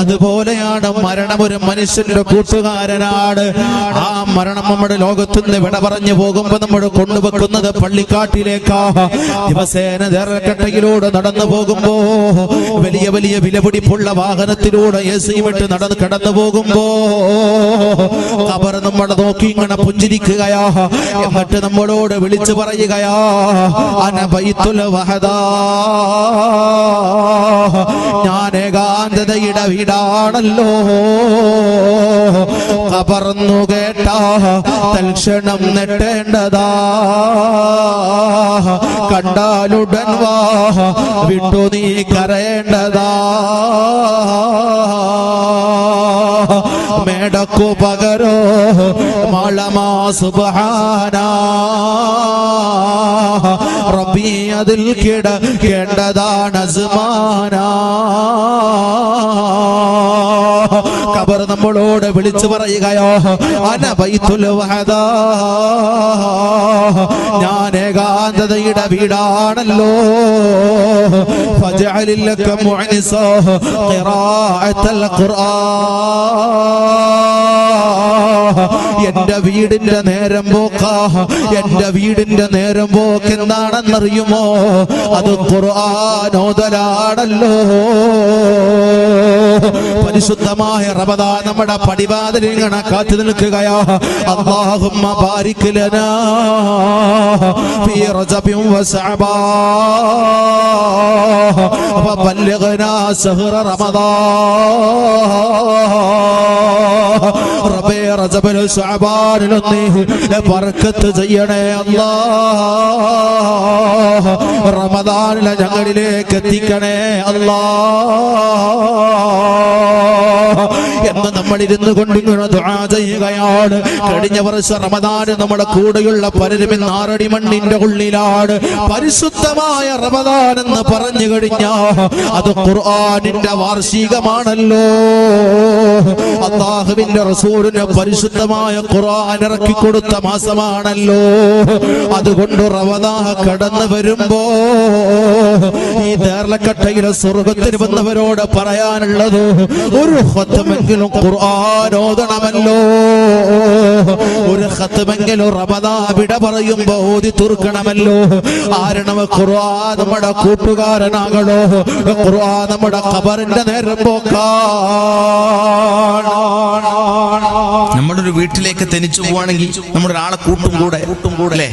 അതുപോലെയാണ് മരണം ഒരു മനുഷ്യന്റെ കൂട്ടുകാരനാണ്. ആ മരണം നമ്മുടെ ലോകത്തുനിന്ന് വിട പറഞ്ഞു പോകുമ്പോ നമ്മൾ കൊണ്ടുവെക്കുന്നത് പള്ളിക്കാട്ടിലേക്കാ. ദിവസേന നേരക്കട്ടയിലൂടെ നടന്നു പോകുമ്പോ വലിയ വലിയ വിലപിടിപ്പുള്ള വാഹനത്തിലൂടെ എ സി വിട്ട് നടന്ന് കടന്നു പോകുമ്പോ അവർ നമ്മളെ നോക്കി ഇങ്ങനെ പുഞ്ചിരിക്കുകയാ. എന്നിട്ട് നമ്മളോട് വിളിച്ചു പറയുകയാ അനബൈത്തുൽ വഹദാ. ഞാൻ ഏകാന്തതയുടെ വീടാണല്ലോ കപർന്നു കേട്ട തൽക്ഷണം നെട്ടേണ്ടതാ. കണ്ടാലുടൻ വാ വിട്ടു നീ കരയേണ്ടതാ. മേടക്കു പകരോ മളമാ സുബാന റബി അതിൽ കിടക്കേണ്ടതാണ് കബർ നമ്മളോട് വിളിച്ചു പറയുകയോ അനബൈത്തുൽ വഹദാ. ഞാൻ ഏകാന്തതയുടെ വീടാണല്ലോ. ഫജഅലിൽ ലക മുഅനിസ ഖിറാഅത്തൽ ഖുർആൻ. എന്റെ വീടിന്റെ നേരം പോക്കാ. എന്റെ വീടിന്റെ നേരം പോക്ക് എന്താണെന്നറിയുമോ? അത് ഖുർആാനോദലാണല്ലോ പരിശുദ്ധമായ റമദാ നമ്മുടെ പടിവാതിലിൽ കാത്തു നിൽക്കുകയാ. അല്ലാഹുമ്മ ബാരിക് ലനാ ഫീ റജബിൻ റമദാൻ ചെയ്യണേ റമദാനിലെ ഞങ്ങളിലേക്ക് എത്തിക്കണേ അല്ലാ. എന്ന് നമ്മൾ ഇരുന്ന് കൊണ്ടിങ്ങനെ ദുആ ചെയ്യുകയാണ്. കഴിഞ്ഞ വർഷം റമദാന് നമ്മുടെ കൂടെയുള്ള പലരും ആറടി മണ്ണിന്റെ ഉള്ളിലാണ്. പരിശുദ്ധമായ റമദാൻ എന്ന് പറഞ്ഞു കഴിഞ്ഞാ അത് ഖുർആനിന്റെ വാർഷികമാണല്ലോ. അള്ളാഹുവിന്റെ റസൂലിന് പരിശുദ്ധമായ ഖുർആൻ ഇറക്കി കൊടുത്ത മാസമാണല്ലോ. അതുകൊണ്ട് റമദാ കടന്നു വരുമ്പോ ഈ തേർലക്കട്ടയിലെ സ്വർഗത്തിന് വന്നവരോട് പറയാനുള്ളത് ഒരു ഹത്തമെങ്കിലും ഖുർആൻ ഓതണമല്ലോ. ഒരു ഹത്തമെങ്കിലും റമദാ വിട പറയുമ്പോ ഓതി തീർക്കണമല്ലോ. ആരണമ ഖുർആൻ നമ്മുടെ കൂട്ടുകാരനാകണോ? ഖുർആൻ നമ്മുടെ ഖബറിന്റെ നേരം പോക്കാണ് നമ്മുടെ ഒരു വീട്ടിലേക്ക് തനിച്ചു പോവാണെങ്കിൽ നമ്മുടെ ഒരാളെ കൂട്ടും കൂടെ കൂട്ടും കൂടെ